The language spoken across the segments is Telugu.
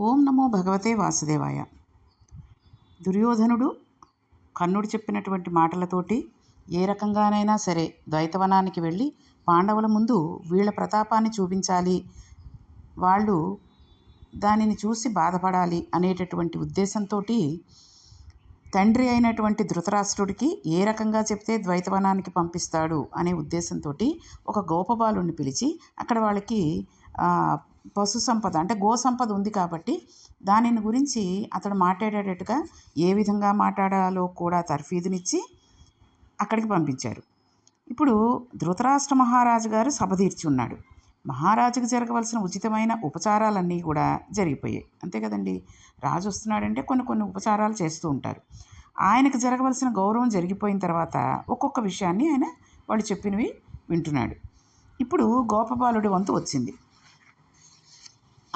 ఓం నమో భగవతే వాసుదేవాయ. దుర్యోధనుడు కర్ణుడు చెప్పినటువంటి మాటలతోటి ఏ రకంగానైనా సరే ద్వైతవనానికి వెళ్ళి పాండవుల ముందు వీళ్ళ ప్రతాపాన్ని చూపించాలి. వాళ్ళు దానిని చూసి బాధపడాలి అనేటటువంటి ఉద్దేశంతో తండ్రి అయినటువంటి ధృతరాష్ట్రుడికి ఏ రకంగా చెప్తే ద్వైతవనానికి పంపిస్తాడు అనే ఉద్దేశంతో ఒక గోపబాలుని పిలిచి అక్కడ వాళ్ళకి పశు సంపద అంటే గో సంపద ఉంది కాబట్టి దానిని గురించి అతడు మాట్లాడేటట్టుగా ఏ విధంగా మాట్లాడాలో కూడా తర్ఫీదునిచ్చి అక్కడికి పంపించారు. ఇప్పుడు ధృతరాష్ట్ర మహారాజు గారు సభ తీర్చి ఉన్నాడు. మహారాజుకు జరగవలసిన ఉచితమైన ఉపచారాలన్నీ కూడా జరిగిపోయాయి. అంతే కదండి? రాజు వస్తున్నాడంటే కొన్ని కొన్ని ఉపచారాలు చేస్తూ ఉంటారు. ఆయనకు జరగవలసిన గౌరవం జరిగిపోయిన తర్వాత ఒక్కొక్క విషయాన్ని ఆయన వాళ్ళు చెప్పినవి వింటున్నాడు. ఇప్పుడు గోపబాలుడి వంతు వచ్చింది.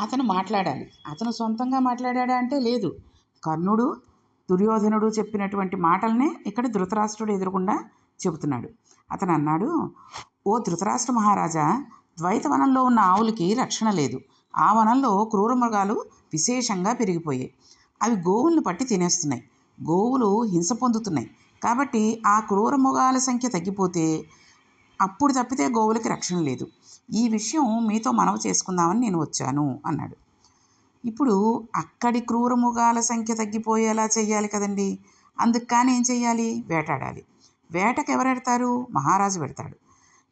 అతను మాట్లాడాలి. అతను సొంతంగా మాట్లాడాడా అంటే లేదు. కర్ణుడు దుర్యోధనుడు చెప్పినటువంటి మాటలనే ఇక్కడ ధృతరాష్ట్రుడు ఎదురకుండా చెబుతున్నాడు. అతను అన్నాడు ఓ ధృతరాష్ట్ర మహారాజా ద్వైతవనంలో ఉన్న ఆవులకి రక్షణ లేదు. ఆ వనంలో క్రూర మృగాలు విశేషంగా పెరిగిపోయాయి. అవి గోవులను పట్టి తినేస్తున్నాయి. గోవులు హింస పొందుతున్నాయి. కాబట్టి ఆ క్రూర మృగాల సంఖ్య తగ్గిపోతే అప్పుడు తప్పితే గోవులకి రక్షణ లేదు. ఈ విషయం మీతో మనవి చేసుకుందామని నేను వచ్చాను అన్నాడు. ఇప్పుడు అక్కడి క్రూరమృగాల సంఖ్య తగ్గిపోయేలా చెయ్యాలి కదండి. అందుకు కానీ ఏం చెయ్యాలి? వేటాడాలి. వేటకు ఎవరెడతారు? మహారాజు పెడతాడు.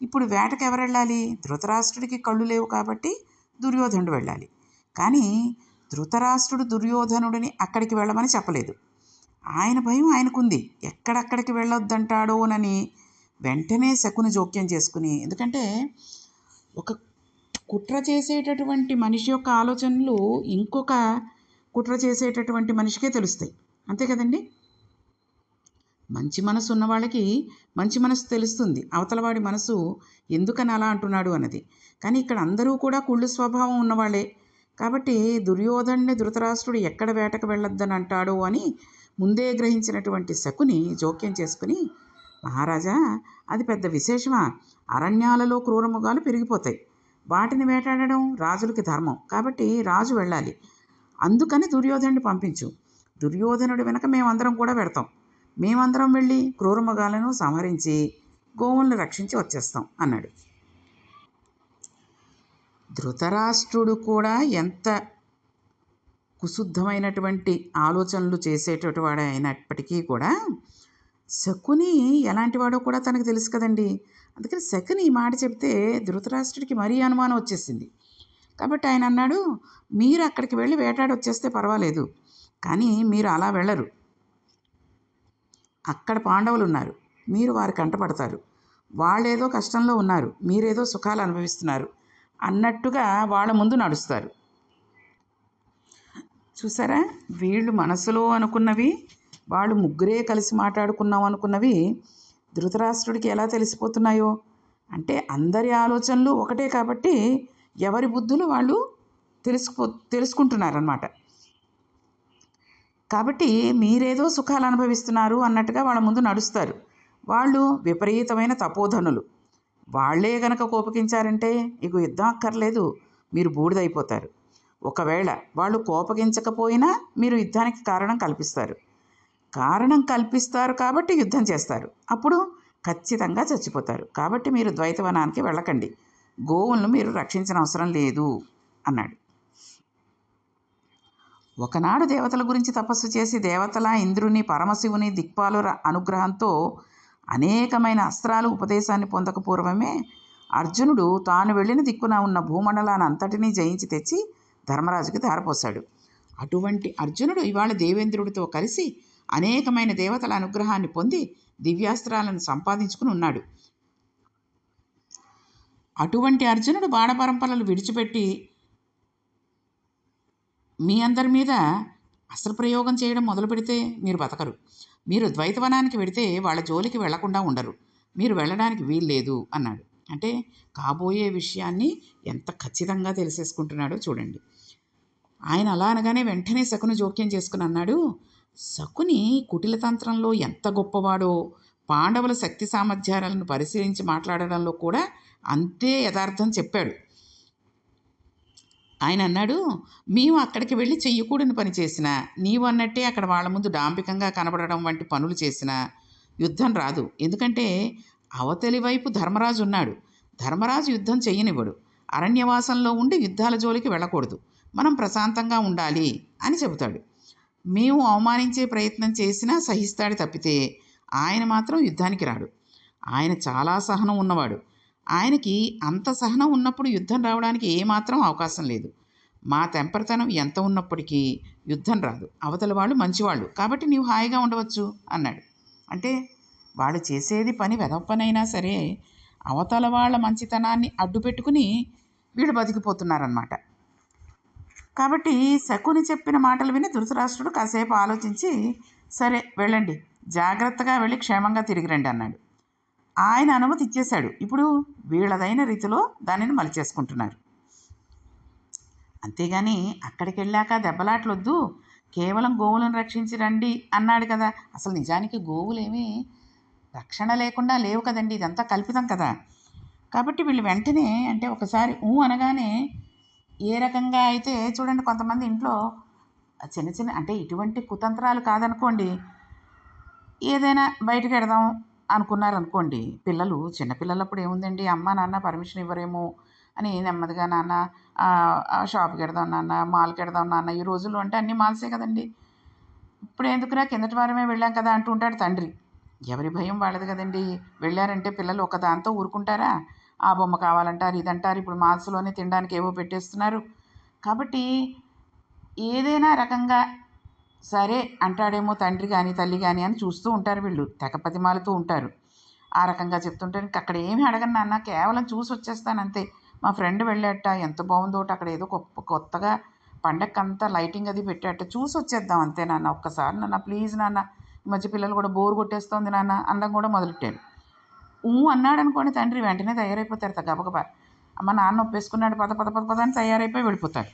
ఇప్పుడు వేటకు ఎవరు వెళ్ళాలి ధృతరాష్ట్రుడికి కళ్ళు లేవు కాబట్టి దుర్యోధనుడు వెళ్ళాలి. కానీ ధృతరాష్ట్రుడు దుర్యోధనుడిని అక్కడికి వెళ్ళమని చెప్పలేదు. ఆయన భయం ఆయనకుంది. ఎక్కడక్కడికి వెళ్ళొద్దంటాడోనని వెంటనే శకుని జోక్యం చేసుకుని ఎందుకంటే ఒక కుట్ర చేసేటటువంటి మనిషి యొక్క ఆలోచనలు ఇంకొక కుట్ర చేసేటటువంటి మనిషికే తెలుస్తాయి. అంతే కదండి? మంచి మనసు ఉన్న వాళ్ళకి మంచి మనసు తెలుస్తుంది. అవతలవాడి మనసు ఎందుకని అలా అంటున్నాడు అన్నది. కానీ ఇక్కడ అందరూ కూడా కుళ్ళు స్వభావం ఉన్నవాళ్ళే కాబట్టి దుర్యోధనుని ధృతరాష్ట్రుడు ఎక్కడ వేటకు వెళ్ళొద్దని అంటాడో అని ముందే గ్రహించినటువంటి శకుని జోక్యం చేసుకుని మహారాజా అది పెద్ద విశేషమా? అరణ్యాలలో క్రూరముగాలు పెరిగిపోతాయి. వాటిని వేటాడడం రాజులకి ధర్మం. కాబట్టి రాజు వెళ్ళాలి. అందుకని దుర్యోధనుడిని పంపించు. దుర్యోధనుడి వెనక మేమందరం కూడా పెడతాం. మేమందరం వెళ్ళి క్రూరమృగాలను సంహరించి గోవులను రక్షించి వచ్చేస్తాం అన్నాడు. ధృతరాష్ట్రుడు కూడా ఎంత కుశుద్ధమైనటువంటి ఆలోచనలు చేసేటటువంటి వాడు అయినప్పటికీ కూడా శకుని ఎలాంటివాడో కూడా తనకు తెలుసు కదండి. అందుకని శకుని ఈ మాట చెప్తే ధృతరాష్ట్రుడికి మరీ అనుమానం వచ్చేసింది. కాబట్టి ఆయన అన్నాడు మీరు అక్కడికి వెళ్ళి వేటాడి వచ్చేస్తే పర్వాలేదు కానీ మీరు అలా వెళ్ళరు. అక్కడ పాండవులు ఉన్నారు మీరు వారి కంటపడతారు వాళ్ళేదో కష్టంలో ఉన్నారు మీరేదో సుఖాలు అనుభవిస్తున్నారు అన్నట్టుగా వాళ్ళ ముందు నడుస్తారు. చూసారా? వీళ్ళు మనసులో అనుకున్నవి వాళ్ళు ముగ్గురే కలిసి మాట్లాడుకున్నాం అనుకున్నవి ధృతరాష్ట్రుడికి ఎలా తెలిసిపోతున్నాయో? అంటే అందరి ఆలోచనలు ఒకటే కాబట్టి ఎవరి బుద్ధులు వాళ్ళు తెలుసుకో తెలుసుకుంటున్నారనమాట కాబట్టి మీరేదో సుఖాలు అనుభవిస్తున్నారు అన్నట్టుగా వాళ్ళ ముందు నడుస్తారు. వాళ్ళు విపరీతమైన తపోధనులు. వాళ్ళే గనక కోపగించారంటే ఇక యుద్ధం అక్కర్లేదు మీరు బూడిదైపోతారు. ఒకవేళ వాళ్ళు కోపగించకపోయినా మీరు యుద్ధానికి కారణం కల్పిస్తారు. కారణం కల్పిస్తారు కాబట్టి యుద్ధం చేస్తారు. అప్పుడు ఖచ్చితంగా చచ్చిపోతారు. కాబట్టి మీరు ద్వైతవనానికి వెళ్ళకండి. గోవులను మీరు రక్షించిన అవసరం లేదు అన్నాడు. ఒకనాడు దేవతల గురించి తపస్సు చేసి దేవతల ఇంద్రుని పరమశివుని దిక్పాలుర అనుగ్రహంతో అనేకమైన అస్త్రాలు ఉపదేశాన్ని పొందక పూర్వమే అర్జునుడు తాను వెళ్ళిన దిక్కున ఉన్న భూమండలాన్ని అంతటినీ జయించి తెచ్చి ధర్మరాజుకి దారపోశాడు అటువంటి అర్జునుడు ఇవాళ దేవేంద్రుడితో కలిసి అనేకమైన దేవతల అనుగ్రహాన్ని పొంది దివ్యాస్త్రాలను సంపాదించుకుని ఉన్నాడు. అటువంటి అర్జునుడు బాణపరంపరలు విడిచిపెట్టి మీ అందరి మీద అస్త్ర ప్రయోగం చేయడం మొదలు పెడితే మీరు బతకరు. మీరు ద్వైతవనానికి వెడితే వాళ్ళ జోలికి వెళ్ళకుండా ఉండరు. మీరు వెళ్ళడానికి వీల్లేదు అన్నాడు. అంటే కాబోయే విషయాన్ని ఎంత ఖచ్చితంగా తెలిసేసుకుంటున్నాడో చూడండి. ఆయన అలా అనగానే వెంటనే శకును జోక్యం చేసుకుని అన్నాడు శకుని కుటిలతంత్రంలో ఎంత గొప్పవాడో పాండవుల శక్తి సామర్థ్యాలను పరిశీలించి మాట్లాడడంలో కూడా అంతే యథార్థం చెప్పాడు. ఆయన అన్నాడు మేము అక్కడికి వెళ్ళి చెయ్యకూడని పని చేసినా నీవు అన్నట్టే అక్కడ వాళ్ళ ముందు డాంపికంగా కనబడడం వంటి పనులు చేసినా యుద్ధం రాదు. ఎందుకంటే అవతలి వైపు ధర్మరాజు ఉన్నాడు. ధర్మరాజు యుద్ధం చెయ్యనివ్వడు. అరణ్యవాసంలో ఉండి యుద్ధాల జోలికి వెళ్ళకూడదు. మనం ప్రశాంతంగా ఉండాలి అని చెబుతాడు. మేము అవమానించే ప్రయత్నం చేసినా సహిస్తాడు తప్పితే ఆయన మాత్రం యుద్ధానికి రాడు. ఆయన చాలా సహనం ఉన్నవాడు. ఆయనకి అంత సహనం ఉన్నప్పుడు యుద్ధం రావడానికి ఏమాత్రం అవకాశం లేదు. మా తెంపరితనం ఎంత ఉన్నప్పటికీ యుద్ధం రాదు. అవతల వాళ్ళు మంచివాళ్ళు. కాబట్టి నీవు హాయిగా ఉండవచ్చు అన్నాడు. అంటే వాళ్ళు చేసేది పని వెదవ పనైనా సరే అవతల వాళ్ళ మంచితనాన్ని అడ్డు పెట్టుకుని వీళ్ళు బతికిపోతున్నారనమాట కాబట్టి శకుని చెప్పిన మాటలు విని ధృతరాష్ట్రుడు కాసేపు ఆలోచించి సరే వెళ్ళండి. జాగ్రత్తగా వెళ్ళి క్షేమంగా తిరిగి రండి అన్నాడు. ఆయన అనుమతి ఇచ్చేశాడు. ఇప్పుడు వీళ్ళదైన రీతిలో దానిని మలిచేసుకుంటున్నారు. అంతేగాని అక్కడికి వెళ్ళాక దెబ్బలాట్లొద్దు. కేవలం గోవులను రక్షించి రండి అన్నాడు కదా. అసలు నిజానికి గోవులేమీ రక్షణ లేకుండా లేవు కదండి. ఇదంతా కల్పితం కదా. కాబట్టి వీళ్ళు వెంటనే అంటే ఒకసారి ఊ అనగానే ఏ రకంగా అయితే చూడండి కొంతమంది ఇంట్లో చిన్న చిన్న అంటే ఇటువంటి కుతంత్రాలు కాదనుకోండి ఏదైనా బయటకు వెడదాం అనుకున్నారనుకోండి పిల్లలు చిన్నపిల్లలప్పుడు ఏముందండి అమ్మ నాన్న పర్మిషన్ ఇవ్వరేమో అని నెమ్మదిగా నాన్న షాప్కి వెడదాం నాన్న మాల్కి వెడదాం నాన్న ఈ రోజుల్లో అంటే అన్నీ మాల్సే కదండి. ఇప్పుడు ఎందుకురా కిందటి వారమే వెళ్ళాం కదా అంటూ ఉంటాడు తండ్రి. ఎవరి భయం వాళ్ళది కదండి. వెళ్ళారంటే పిల్లలు ఒకదాంతో ఊరుకుంటారా? ఆ బొమ్మ కావాలంటారు ఇదంటారు ఇప్పుడు మాల్స్లోనే తినడానికి ఏవో పెట్టేస్తున్నారు. కాబట్టి ఏదైనా రకంగా సరే అంటాడేమో తండ్రి కానీ తల్లి కానీ అని చూస్తూ ఉంటారు వీళ్ళు తెగపతిమాలుతూ ఉంటారు. ఆ రకంగా చెప్తుంటే అక్కడ ఏమీ అడగను నాన్న కేవలం చూసి వచ్చేస్తాను అంతే. మా ఫ్రెండ్ వెళ్ళాట ఎంత బాగుందోట అక్కడ ఏదో గొప్ప కొత్తగా పండక్కంతా లైటింగ్ అది పెట్టాట చూసి వచ్చేద్దాం అంతే నాన్న ఒక్కసారి నాన్న ప్లీజ్ నాన్న ఈ మధ్య పిల్లలు కూడా బోర్ కొట్టేస్తోంది నాన్న అన్నం కూడా మొదలెట్టారు. ఊ అన్నాడు అనుకోండి తండ్రి వెంటనే తయారైపోతారు గబగబా అమ్మ నాన్న ఒప్పేసుకున్నాడు పద పద పద పద అని తయారైపోయి వెళ్ళిపోతాడు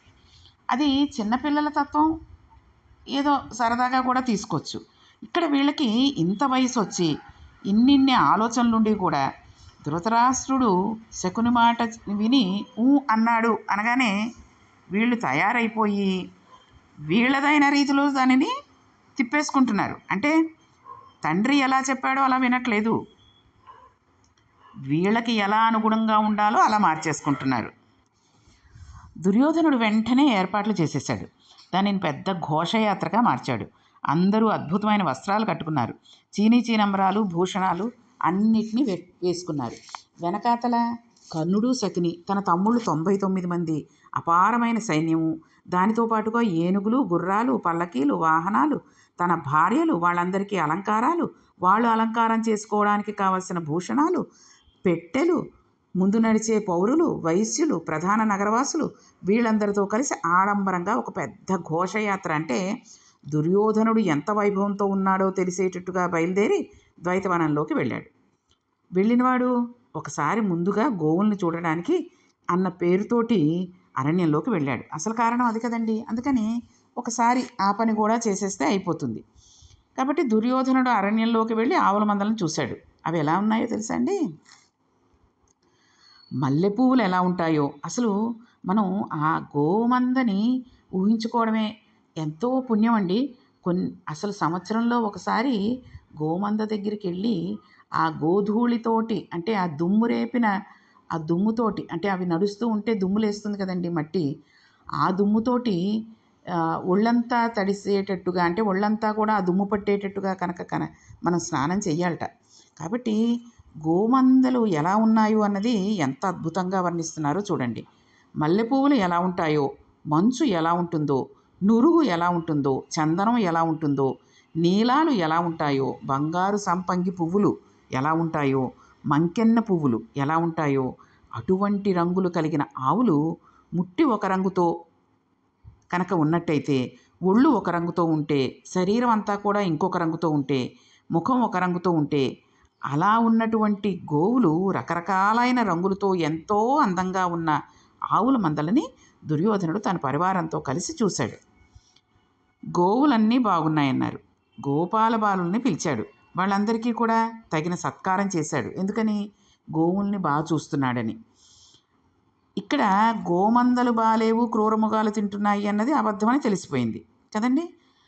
అది చిన్నపిల్లల తత్వం ఏదో సరదాగా కూడా తీసుకోవచ్చు. ఇక్కడ వీళ్ళకి ఇంత వయసు వచ్చి ఇన్నిన్ని ఆలోచనలుండి కూడా ధృతరాష్ట్రుడు శకుని మాట విని ఊ అన్నాడు అనగానే వీళ్ళు తయారైపోయి వీళ్ళదైన రీతిలో దానిని తిప్పేసుకుంటున్నారు. అంటే తండ్రి ఎలా చెప్పాడో అలా వినట్లేదు. వీళ్ళకి ఎలా అనుగుణంగా ఉండాలో అలా మార్చేసుకుంటున్నారు. దుర్యోధనుడు వెంటనే ఏర్పాట్లు చేసేసాడు దానిని పెద్ద ఘోషయాత్రగా మార్చాడు. అందరూ అద్భుతమైన వస్త్రాలు కట్టుకున్నారు. చీనీ చీనంబరాలు భూషణాలు అన్నిటినీ వే వేసుకున్నారు. వెనకాతల కర్ణుడు శకుని తన తమ్ముళ్ళు తొంభై తొమ్మిది మంది. అపారమైన సైన్యము. దానితో పాటుగా ఏనుగులు గుర్రాలు పల్లకీలు వాహనాలు. తన భార్యలు వాళ్ళందరికీ అలంకారాలు. వాళ్ళు అలంకారం చేసుకోవడానికి కావలసిన భూషణాలు. పెట్టెలు ముందు నడిచే పౌరులు వైశ్యులు ప్రధాన నగరవాసులు వీళ్ళందరితో కలిసి ఆడంబరంగా ఒక పెద్ద ఘోషయాత్ర. అంటే దుర్యోధనుడు ఎంత వైభవంతో ఉన్నాడో తెలిసేటట్టుగా బయలుదేరి ద్వైతవనంలోకి వెళ్ళాడు. వెళ్ళినవాడు ఒకసారి ముందుగా గోవుల్ని చూడడానికి అన్న పేరుతోటి అరణ్యంలోకి వెళ్ళాడు. అసలు కారణం అది కదండి? అందుకని ఒకసారి ఆ పని కూడా చేసేస్తే అయిపోతుంది. కాబట్టి దుర్యోధనుడు అరణ్యంలోకి వెళ్ళి ఆవుల మందలను చూశాడు. అవి ఎలా ఉన్నాయో తెలుసా అండి? మల్లె పువ్వులు ఎలా ఉంటాయో. అసలు మనం ఆ గోమందని ఊహించుకోవడమే ఎంతో పుణ్యం అండి కొన్ని అసలు సంవత్సరంలో ఒకసారి గోమంద దగ్గరికి వెళ్ళి ఆ గోధూళితోటి అంటే ఆ దుమ్ము రేపిన ఆ దుమ్ముతోటి అంటే అవి నడుస్తూ ఉంటే దుమ్ము లేస్తుంది కదండి మట్టి. ఆ దుమ్ముతోటి ఒళ్ళంతా తడిసేటట్టుగా అంటే ఒళ్ళంతా కూడా ఆ దుమ్ము పట్టేటట్టుగా కనుక కన మనం స్నానం చెయ్యాలట. కాబట్టి గోమందలు ఎలా ఉన్నాయో అన్నది ఎంత అద్భుతంగా వర్ణిస్తున్నారో చూడండి. మల్లెపువ్వులు ఎలా ఉంటాయో మంచు ఎలా ఉంటుందో నురుగు ఎలా ఉంటుందో చందనం ఎలా ఉంటుందో నీలాలు ఎలా ఉంటాయో బంగారు సంపంగి పువ్వులు ఎలా ఉంటాయో మంకెన్న పువ్వులు ఎలా ఉంటాయో అటువంటి రంగులు కలిగిన ఆవులు ముట్టి ఒక రంగుతో కనుక ఉన్నట్టయితే ఒళ్ళు ఒక రంగుతో ఉంటే శరీరం అంతా కూడా ఇంకొక రంగుతో ఉంటే ముఖం ఒక రంగుతో ఉంటే అలా ఉన్నటువంటి గోవులు రకరకాలైన రంగులతో ఎంతో అందంగా ఉన్న ఆవుల మందలని దుర్యోధనుడు తన పరివారంతో కలిసి చూశాడు. గోవులన్నీ బాగున్నాయన్నారు. గోపాల బాలుల్ని పిలిచాడు. వాళ్ళందరికీ కూడా తగిన సత్కారం చేశాడు. ఎందుకని? గోవుల్ని బాగా చూస్తున్నాడని. ఇక్కడ గోమందలు బాలేవు క్రూరముగాలు తింటున్నాయి అన్నది అబద్ధమని తెలిసిపోయింది. కదండి?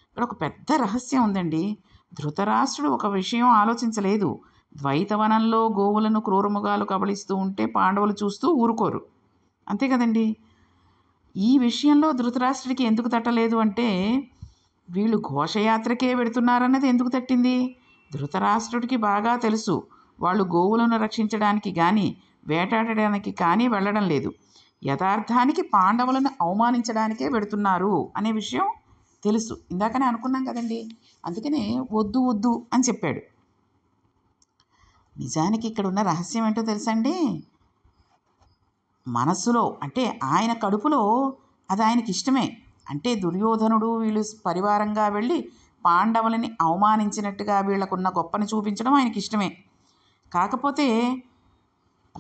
ఇక్కడ ఒక పెద్ద రహస్యం ఉందండి. ధృతరాష్ట్రుడు ఒక విషయం ఆలోచించలేదు. ద్వైతవనంలో గోవులను క్రూరముగాలు కబళిస్తూ ఉంటే పాండవులు చూస్తూ ఊరుకోరు. అంతే కదండి? ఈ విషయంలో ధృతరాష్ట్రుడికి ఎందుకు తట్టలేదు అంటే వీళ్ళు ఘోషయాత్రకే వెడుతున్నారన్నది ఎందుకు తట్టింది? ధృతరాష్ట్రుడికి బాగా తెలుసు. వాళ్ళు గోవులను రక్షించడానికి కానీ వేటాడడానికి కానీ వెళ్ళడం లేదు. యథార్థానికి పాండవులను అవమానించడానికే వెడుతున్నారు అనే విషయం తెలుసు. ఇందాకనే అనుకున్నాం కదండి? అందుకనే వద్దు వద్దు అని చెప్పాడు. నిజానికి ఇక్కడ ఉన్న రహస్యం ఏంటో తెలుసండి? మనస్సులో అంటే ఆయన కడుపులో అది ఆయనకి ఇష్టమే. అంటే దుర్యోధనుడు వీళ్ళు పరివారంగా వెళ్ళి పాండవులని అవమానించినట్టుగా వీళ్ళకున్న గొప్పని చూపించడం ఆయనకి ఇష్టమే. కాకపోతే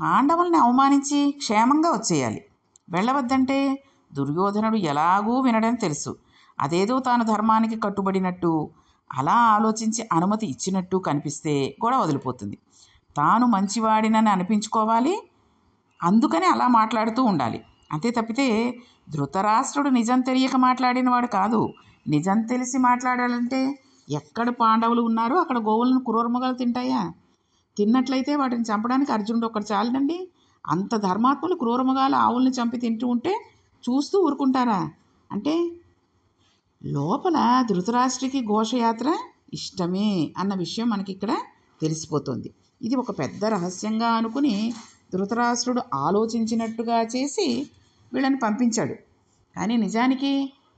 పాండవుల్ని అవమానించి క్షేమంగా వచ్చేయాలి. వెళ్ళవద్దంటే దుర్యోధనుడు ఎలాగూ వినడం తెలుసు. అదేదో తాను ధర్మానికి కట్టుబడినట్టు అలా ఆలోచించి అనుమతి ఇచ్చినట్టు కనిపిస్తే గొడవ వదిలిపోతుంది. తాను మంచివాడినని అనిపించుకోవాలి. అందుకని అలా మాట్లాడుతూ ఉండాలి. అంతే తప్పితే ధృతరాష్ట్రుడు నిజం తెలియక మాట్లాడినవాడు కాదు. నిజం తెలిసి మాట్లాడాలంటే ఎక్కడ పాండవులు ఉన్నారో అక్కడ గోవులను క్రూరముగాలు తింటాయా? తిన్నట్లయితే వాటిని చంపడానికి అర్జునుడు ఒకటి చాలండి. అంత ధర్మాత్ములు క్రూరమగాలు ఆవుల్ని చంపి తింటూ ఉంటే చూస్తూ ఊరుకుంటారా? అంటే లోపల ధృతరాష్ట్రికి ఘోషయాత్ర ఇష్టమే అన్న విషయం మనకి ఇక్కడ తెలిసిపోతుంది. ఇది ఒక పెద్ద రహస్యంగా అనుకుని ధృతరాష్ట్రుడు ఆలోచించినట్టుగా చేసి వీళ్ళని పంపించాడు. కానీ నిజానికి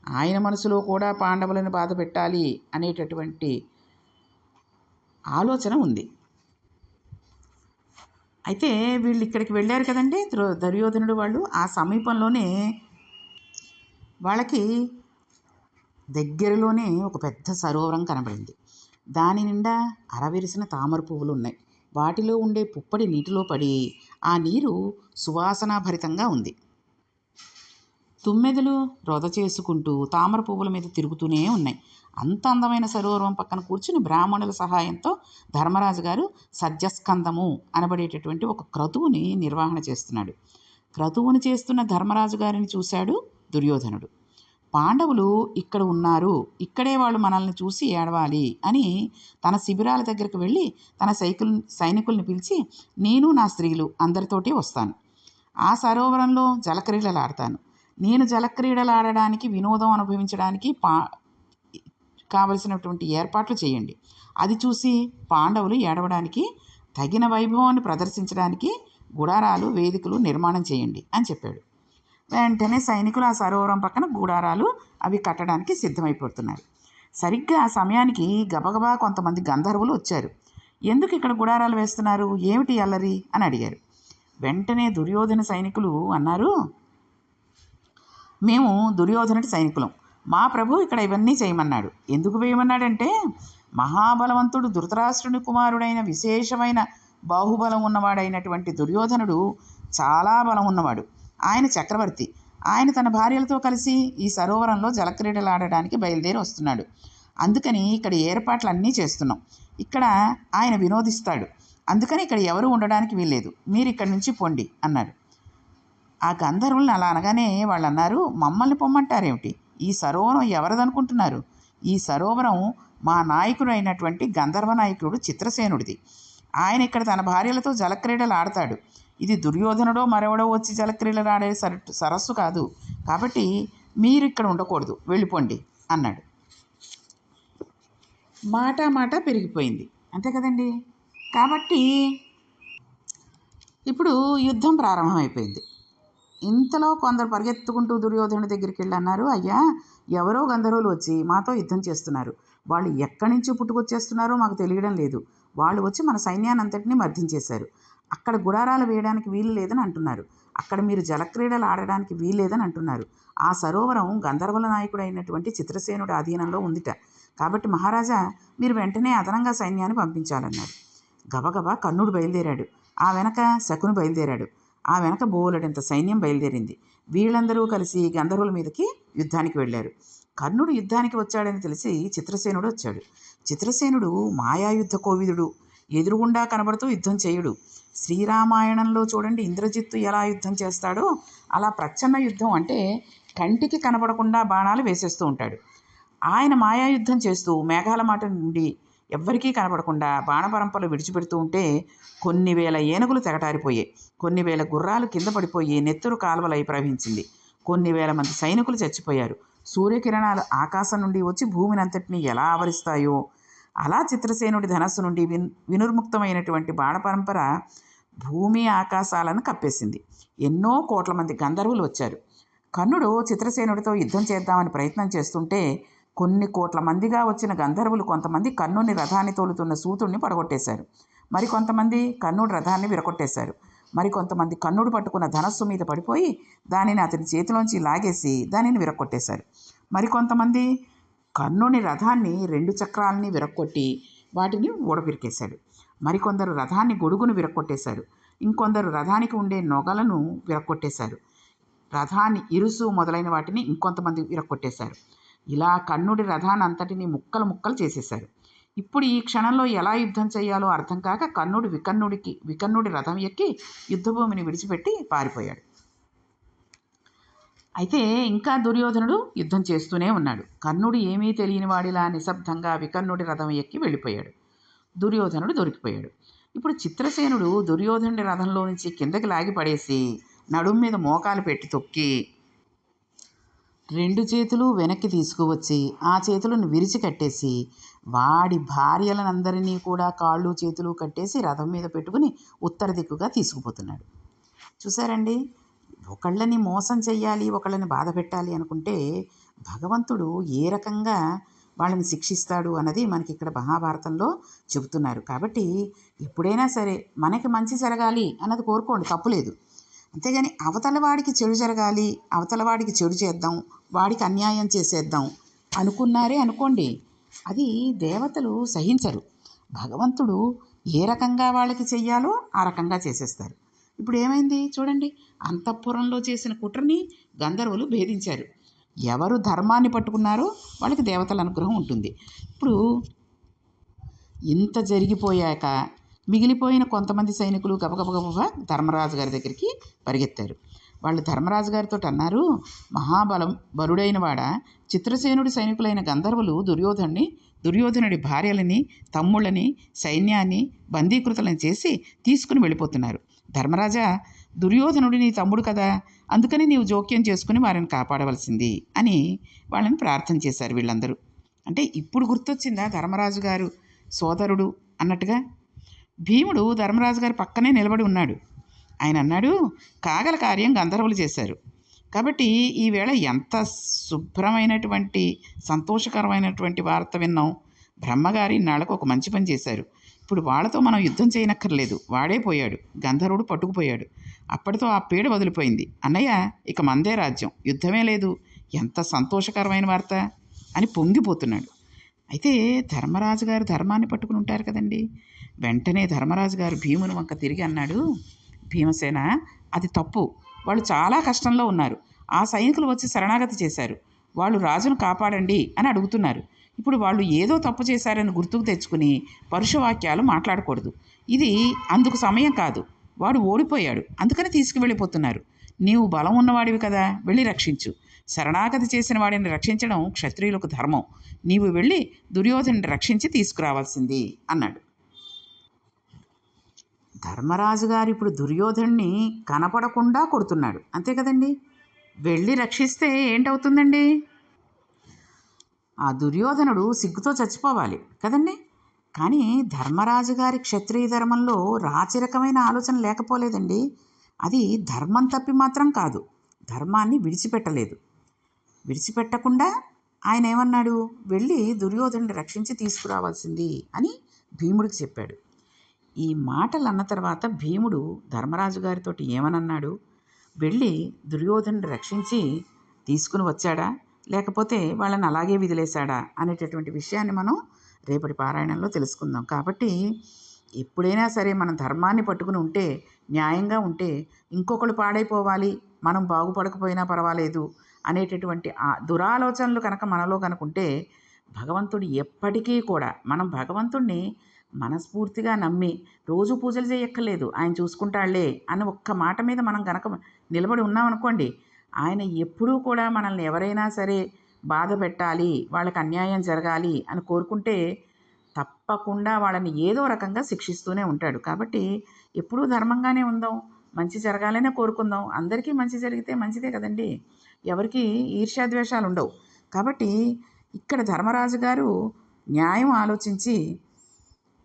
ఆయన మనసులో కూడా పాండవులను బాధ పెట్టాలి అనేటటువంటి ఆలోచన ఉంది. అయితే వీళ్ళు ఇక్కడికి వెళ్ళారు కదండి దుర్యోధనుడు వాళ్ళు ఆ సమీపంలోనే వాళ్ళకి దగ్గరలోనే ఒక పెద్ద సరోవరం కనబడింది. దాని నిండా అరవిరిసిన తామర పువ్వులు ఉన్నాయి. వాటిలో ఉండే పుప్పడి నీటిలో పడి ఆ నీరు సువాసనాభరితంగా ఉంది. తుమ్మెదలు రొద చేసుకుంటూ తామర పువ్వుల మీద తిరుగుతూనే ఉన్నాయి. అంత అందమైన సరోవరం పక్కన కూర్చుని బ్రాహ్మణుల సహాయంతో ధర్మరాజు గారు సద్యస్కందము అనబడేటటువంటి ఒక క్రతువుని నిర్వహణ చేస్తున్నాడు. క్రతువుని చేస్తున్న ధర్మరాజు గారిని చూశాడు దుర్యోధనుడు. పాండవులు ఇక్కడ ఉన్నారు ఇక్కడే వాళ్ళు మనల్ని చూసి ఏడవాలి అని తన శిబిరాల దగ్గరికి వెళ్ళి తన సైకిల్ సైనికుల్ని పిలిచి నేను నా స్త్రీలు అందరితోటి వస్తాను. ఆ సరోవరంలో జలక్రీడలు ఆడతాను నేను జలక్రీడలు ఆడడానికి వినోదం అనుభవించడానికి పా కావలసినటువంటి ఏర్పాట్లు చేయండి. అది చూసి పాండవులు ఏడవడానికి తగిన వైభవాన్ని ప్రదర్శించడానికి గుడారాలు వేదికలు నిర్మాణం చేయండి అని చెప్పాడు. వెంటనే సైనికులు ఆ సరోవరం పక్కన గూడారాలు అవి కట్టడానికి సిద్ధమైపోతున్నారు. సరిగ్గా ఆ సమయానికి గబగబా కొంతమంది గంధర్వులు వచ్చారు. ఎందుకు ఇక్కడ గుడారాలు వేస్తున్నారు? ఏమిటి అల్లరి? అని అడిగారు. వెంటనే దుర్యోధన సైనికులు అన్నారు మేము దుర్యోధనుడి సైనికులం. మా ప్రభు ఇక్కడ ఇవన్నీ చేయమన్నాడు. ఎందుకు వేయమన్నాడంటే మహాబలవంతుడు ధృతరాష్ట్రుని కుమారుడైన విశేషమైన బాహుబలం ఉన్నవాడైనటువంటి దుర్యోధనుడు చాలా బలం ఉన్నవాడు ఆయన చక్రవర్తి. ఆయన తన భార్యలతో కలిసి ఈ సరోవరంలో జలక్రీడలు ఆడడానికి బయలుదేరి వస్తున్నాడు. అందుకని ఇక్కడ ఏర్పాట్లన్నీ చేస్తున్నాం. ఇక్కడ ఆయన వినోదిస్తాడు. అందుకని ఇక్కడ ఎవరు ఉండడానికి వీల్లేదు. మీరు ఇక్కడి నుంచి పొండి అన్నాడు. ఆ గంధర్వులను అలా అనగానే వాళ్ళు అన్నారు మమ్మల్ని పొమ్మంటారేమిటి? ఈ సరోవరం ఎవరిదనుకుంటున్నారు? ఈ సరోవరం మా నాయకుడు అయినటువంటి గంధర్వ నాయకుడు చిత్రసేనుడిది. ఆయన ఇక్కడ తన భార్యలతో జలక్రీడలు ఆడతాడు. ఇది దుర్యోధనుడో మరెవడో వచ్చి జలక్రీడలు ఆడే సర సరస్సు కాదు. కాబట్టి మీరు ఇక్కడ ఉండకూడదు. వెళ్ళిపోండి అన్నాడు. మాట మాట పెరిగిపోయింది. అంతే కదండి? కాబట్టి ఇప్పుడు యుద్ధం ప్రారంభమైపోయింది. ఇంతలో కొందరు పరిగెత్తుకుంటూ దుర్యోధనుడి దగ్గరికి వెళ్ళి అన్నారు అయ్యా ఎవరో గంధర్వులు వచ్చి మాతో యుద్ధం చేస్తున్నారు. వాళ్ళు ఎక్కడి నుంచి పుట్టుకొచ్చేస్తున్నారో మాకు తెలియడం లేదు. వాళ్ళు వచ్చి మన సైన్యాన్ని అంతటినీ మర్దించేశారు. అక్కడ గుడారాలు వేయడానికి వీలు లేదని అంటున్నారు. అక్కడ మీరు జలక్రీడలు ఆడడానికి వీలు లేదని అంటున్నారు. ఆ సరోవరం గంధర్వుల నాయకుడు అయినటువంటి చిత్రసేనుడి అధీనంలో ఉందిట. కాబట్టి మహారాజా మీరు వెంటనే అదనంగా సైన్యాన్ని పంపించాలన్నారు. గబగబా కర్ణుడు బయలుదేరాడు. ఆ వెనక శకుని బయలుదేరాడు. ఆ వెనక బోలెడంత సైన్యం బయలుదేరింది. వీళ్ళందరూ కలిసి గంధర్వుల మీదకి యుద్ధానికి వెళ్ళారు. కర్ణుడు యుద్ధానికి వచ్చాడని తెలిసి చిత్రసేనుడు వచ్చాడు. చిత్రసేనుడు మాయాయుద్ధ కోవిదుడు. ఎదురుగుండా కనబడుతూ యుద్ధం చేయుడు. శ్రీరామాయణంలో చూడండి ఇంద్రజిత్తు ఎలా యుద్ధం చేస్తాడో అలా ప్రచ్ఛన్న యుద్ధం అంటే కంటికి కనబడకుండా బాణాలు వేసేస్తూ ఉంటాడు. ఆయన మాయాయుద్ధం చేస్తూ మేఘాల మాట నుండి ఎవ్వరికీ కనపడకుండా బాణపరంపలు విడిచిపెడుతూ ఉంటే కొన్ని వేల ఏనుగులు తెగటారిపోయాయి. కొన్ని వేల గుర్రాలు కింద పడిపోయి నెత్తురు కాలువలై ప్రవహించింది. కొన్ని వేల మంది సైనికులు చచ్చిపోయారు. సూర్యకిరణాలు ఆకాశం నుండి వచ్చి భూమినంతటిని ఎలా ఆవరిస్తాయో అలా చిత్రసేనుడి ధనస్సు నుండి విన్ వినుర్ముక్తమైనటువంటి బాణపరంపర భూమి ఆకాశాలను కప్పేసింది. ఎన్నో కోట్ల మంది గంధర్వులు వచ్చారు. కర్ణుడు చిత్రసేనుడితో యుద్ధం చేద్దామని ప్రయత్నం చేస్తుంటే కొన్ని కోట్ల మందిగా వచ్చిన గంధర్వులు కొంతమంది కర్ణుని రథాన్ని తోలుతున్న సూతుడిని పడగొట్టేశారు. మరి కొంతమంది రథాన్ని విరగొట్టేశారు. మరి కొంతమంది పట్టుకున్న ధనస్సు మీద పడిపోయి దానిని అతని చేతిలోంచి లాగేసి దానిని విరగొట్టేశారు. మరి కొంతమంది కర్ణుని రథాన్ని రెండు చక్రాలని విరక్కొట్టి వాటిని ఊడబిరికేశాడు. మరికొందరు రథాన్ని గొడుగును విరక్కొట్టేశారు. ఇంకొందరు రథానికి ఉండే నొగలను విరక్కొట్టేశారు. రథాన్ని ఇరుసు మొదలైన వాటిని ఇంకొంతమంది విరక్కొట్టేశారు. ఇలా కర్ణుడి రథానంతటిని అంతటిని ముక్కలు ముక్కలు చేసేశారు. ఇప్పుడు ఈ క్షణంలో ఎలా యుద్ధం చేయాలో అర్థం కాక కర్ణుడు వికర్ణుడికి వికర్ణుడి రథం ఎక్కి యుద్ధభూమిని విడిచిపెట్టి పారిపోయాడు. అయితే ఇంకా దుర్యోధనుడు యుద్ధం చేస్తూనే ఉన్నాడు. కర్ణుడు ఏమీ తెలియని వాడిలా నిశ్శబ్దంగా వికర్ణుడి రథం ఎక్కి వెళ్ళిపోయాడు. దుర్యోధనుడు దొరికిపోయాడు. ఇప్పుడు చిత్రసేనుడు దుర్యోధనుడి రథంలో నుంచి కిందకి లాగి పడేసి నడుం మీద మోకాలు పెట్టి తొక్కి రెండు చేతులు వెనక్కి తీసుకువచ్చి ఆ చేతులను విరిచి కట్టేసి వాడి భార్యలనందరినీ కూడా కాళ్ళు చేతులు కట్టేసి రథం మీద పెట్టుకుని ఉత్తర దిక్కుగా తీసుకుపోతున్నాడు. చూసారండి ఒకళ్ళని మోసం చెయ్యాలి ఒకళ్ళని బాధ పెట్టాలి అనుకుంటే భగవంతుడు ఏ రకంగా వాళ్ళని శిక్షిస్తాడు అన్నది మనకి ఇక్కడ మహాభారతంలో చెబుతున్నారు. కాబట్టి ఎప్పుడైనా సరే మనకి మంచి జరగాలి అన్నది కోరుకోండి తప్పులేదు అంతేగాని అవతల వాడికి చెడు జరగాలి అవతల వాడికి చెడు చేద్దాం వాడికి అన్యాయం చేసేద్దాం అనుకున్నారే అనుకోండి అది దేవతలు సహించరు. భగవంతుడు ఏ రకంగా వాళ్ళకి చెయ్యాలో ఆ రకంగా చేసేస్తారు. ఇప్పుడు ఏమైంది చూడండి. అంతఃపురంలో చేసిన కుట్రని గంధర్వులు భేదించారు. ఎవరు ధర్మాన్ని పట్టుకున్నారో వాళ్ళకి దేవతల అనుగ్రహం ఉంటుంది. ఇప్పుడు ఇంత జరిగిపోయాక మిగిలిపోయిన కొంతమంది సైనికులు గబగబగబగా ధర్మరాజు గారి దగ్గరికి పరిగెత్తారు. వాళ్ళు ధర్మరాజు గారితో అన్నారు మహాబలం బరుడైన వాడ చిత్రసేనుడి సైనికులైన గంధర్వులు దుర్యోధనుని దుర్యోధనుడి భార్యలని తమ్ముళ్ళని సైన్యాన్ని బందీకృతులను చేసి తీసుకుని వెళ్ళిపోతున్నారు. ధర్మరాజా దుర్యోధనుడి నీ తమ్ముడు కదా అందుకని నీవు జోక్యం చేసుకుని వారిని కాపాడవలసింది అని వాళ్ళని ప్రార్థన చేశారు వీళ్ళందరూ. అంటే ఇప్పుడు గుర్తొచ్చిందా ధర్మరాజు గారు? సోదరుడు అన్నట్టుగా. భీముడు ధర్మరాజు గారి పక్కనే నిలబడి ఉన్నాడు. ఆయన అన్నాడు కాగల కార్యం గంధర్వులు చేశారు. కాబట్టి ఈవేళ ఎంత శుభ్రమైనటువంటి సంతోషకరమైనటువంటి వార్త విన్నాం. బ్రహ్మగారి నాళ్ళకు ఒక మంచి పని చేశారు. ఇప్పుడు వాళ్ళతో మనం యుద్ధం చేయనక్కర్లేదు. వాడే పోయాడు. గంధర్వుడు పట్టుకుపోయాడు. అప్పటితో ఆ పీడ వదిలిపోయింది. అన్నయ్య ఇక మందే రాజ్యం. యుద్ధమే లేదు. ఎంత సంతోషకరమైన వార్త! అని పొంగిపోతున్నాడు. అయితే ధర్మరాజు గారు ధర్మాన్ని పట్టుకుని ఉంటారు కదండి. వెంటనే ధర్మరాజు గారు భీముని వంక తిరిగి అన్నాడు భీమసేన అది తప్పు. వాళ్ళు చాలా కష్టంలో ఉన్నారు. ఆ సైనికులు వచ్చి శరణాగతి చేశారు. వాళ్ళు రాజును కాపాడండి అని అడుగుతున్నారు. ఇప్పుడు వాళ్ళు ఏదో తప్పు చేశారని గుర్తుకు తెచ్చుకుని పరుషవాక్యాలు మాట్లాడకూడదు. ఇది అందుకు సమయం కాదు. వాడు ఓడిపోయాడు. అందుకని తీసుకువెళ్ళిపోతున్నారు. నీవు బలం ఉన్నవాడివి కదా వెళ్ళి రక్షించు. శరణాగతి చేసిన వాడిని రక్షించడం క్షత్రియులకు ధర్మం. నీవు వెళ్ళి దుర్యోధను రక్షించి తీసుకురావాల్సింది అన్నాడు. ధర్మరాజు గారు ఇప్పుడు దుర్యోధన్ని కనపడకుండా కొడుతున్నాడు. అంతే కదండి? వెళ్ళి రక్షిస్తే ఏంటవుతుందండి? ఆ దుర్యోధనుడు సిగ్గుతో చచ్చిపోవాలి కదండి? కానీ ధర్మరాజు గారి క్షత్రియ ధర్మంలో రాచరికమైన ఆలోచన లేకపోలేదండి. అది ధర్మం తప్పి మాత్రం కాదు. ధర్మాన్ని విడిచిపెట్టలేదు. విడిచిపెట్టకుండా ఆయన ఏమన్నాడు? వెళ్ళి దుర్యోధనుని రక్షించి తీసుకురావాల్సింది అని భీముడికి చెప్పాడు. ఈ మాటలు అన్న తర్వాత భీముడు ధర్మరాజు గారితో ఏమనన్నాడు? వెళ్ళి దుర్యోధనుని రక్షించి తీసుకుని వచ్చాడా? లేకపోతే వాళ్ళని అలాగే విదిలేశాడా అనేటటువంటి విషయాన్ని మనం రేపటి పారాయణంలో తెలుసుకుందాం. కాబట్టి ఎప్పుడైనా సరే మనం ధర్మాన్ని పట్టుకుని ఉంటే న్యాయంగా ఉంటే ఇంకొకళ్ళు పాడైపోవాలి మనం బాగుపడకపోయినా పర్వాలేదు అనేటటువంటి ఆ దురాలోచనలు కనుక మనలో కనుకుంటే భగవంతుడు ఎప్పటికీ కూడా మనం భగవంతుణ్ణి మనస్ఫూర్తిగా నమ్మి రోజు పూజలు చేయక్కర్లేదు. ఆయన చూసుకుంటాడులే అని ఒక్క మాట మీద మనం కనుక నిలబడి ఉన్నామనుకోండి ఆయన ఎప్పుడూ కూడా మనల్ని ఎవరైనా సరే బాధ పెట్టాలి వాళ్ళకి అన్యాయం జరగాలి అని కోరుకుంటే తప్పకుండా వాళ్ళని ఏదో రకంగా శిక్షిస్తూనే ఉంటాడు. కాబట్టి ఎప్పుడూ ధర్మంగానే ఉందాం మంచి జరగాలనే కోరుకుందాం. అందరికీ మంచి జరిగితే మంచిదే కదండి. ఎవరికి ఈర్ష్యాద్వేషాలు ఉండవు. కాబట్టి ఇక్కడ ధర్మరాజు గారు న్యాయం ఆలోచించి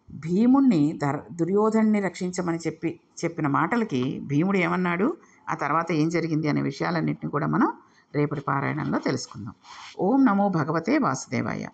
భీముణ్ణి ధర్ దుర్యోధన్ని రక్షించమని చెప్పి చెప్పిన మాటలకి భీముడు ఏమన్నాడు? ఆ తర్వాత ఏం జరిగింది అనే విషయాలన్నింటినీ కూడా మనం రేపటి పారాయణంలో తెలుసుకుందాం. ఓం నమో భగవతే వాసుదేవాయ.